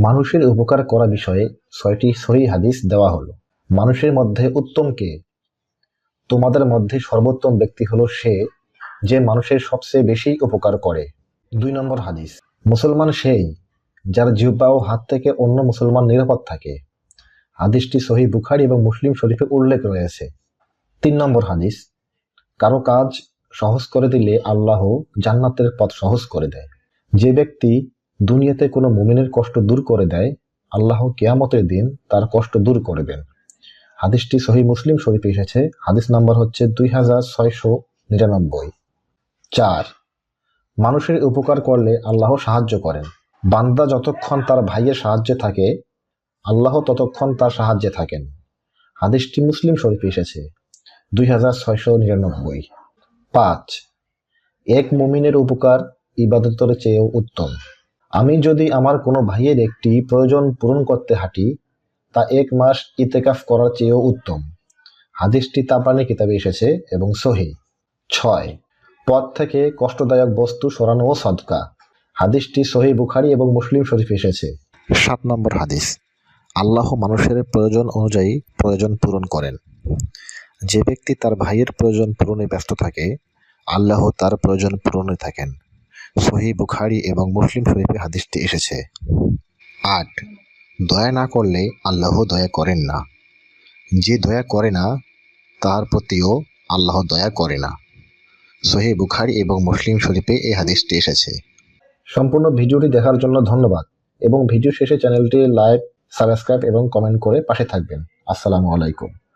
মানুষের উপকার করা বিষয়ে ছয়টি সহি হাদিস দেওয়া হলো। মানুষের মধ্যে উত্তম কে? তোমাদের মধ্যে সর্বোত্তম ব্যক্তি হলো সে যে মানুষের সবচেয়ে বেশি উপকার করে। দুই নম্বর হাদিস। মুসলমান সেই যার জিহ্বা ও হাত থেকে অন্য মুসলমান নিরাপদ থাকে। হাদিসটি সহি বুখারি এবং মুসলিম শরীফে উল্লেখ রয়েছে। তিন নম্বর হাদিস। কারও কাজ সহজ করে দিলে আল্লাহ জান্নাতের পথ সহজ করে দেয়। যে ব্যক্তি দুনিয়াতে কোনো মুমিনের কষ্ট দূর করে দেয়, আল্লাহ কেয়ামতের দিন তার কষ্ট দূর করবেন। হাদিসটি সহি মুসলিম শরীফে এসেছে। হাদিস নাম্বার হচ্ছে দুই হাজার ছয়শো নিরানব্বই। চার, মানুষের উপকার করলে আল্লাহ সাহায্য করেন। বান্দা যতক্ষণ তার ভাইয়ের সাহায্যে থাকে, আল্লাহ ততক্ষণ তার সাহায্যে থাকেন। হাদিসটি মুসলিম শরীফে এসেছে। দুই হাজার ছয়শো নিরানব্বই। পাঁচ, এক মুমিনের উপকার ইবাদতের চেয়েও উত্তম। আমি যদি আমার কোনো ভাইয়ের একটি প্রয়োজন পূরণ করতে হাঁটি, তা এক মাস ইতেকাফ করার চেয়েও উত্তম। হাদিসটি তাপানি কিতাবে এসেছে এবং সহি। ছয়। পথ থেকে কষ্টদায়ক বস্তু সরানো ও সদকা। হাদিসটি সহি বুখারি এবং মুসলিম শরীফ এসেছে। সাত নম্বর হাদিস। আল্লাহ মানুষের প্রয়োজন অনুযায়ী প্রয়োজন পূরণ করেন। যে ব্যক্তি তার ভাইয়ের প্রয়োজন পূরণে ব্যস্ত থাকে, আল্লাহ তার প্রয়োজন পূরণে থাকেন। সহি বুখারি এবং মুসলিম শরীফে হাদিসটি এসেছে। আট, দয়া না করলে আল্লাহ দয়া করেন না। যে দয়া করে না, তার প্রতিও আল্লাহ দয়া করে না। সহি বুখারি এবং মুসলিম শরীফে এই হাদিসটি এসেছে। সম্পূর্ণ ভিডিওটি দেখার জন্য ধন্যবাদ এবং ভিডিও শেষে চ্যানেলটি লাইক, সাবস্ক্রাইব এবং কমেন্ট করে পাশে থাকবেন। আসসালামু আলাইকুম।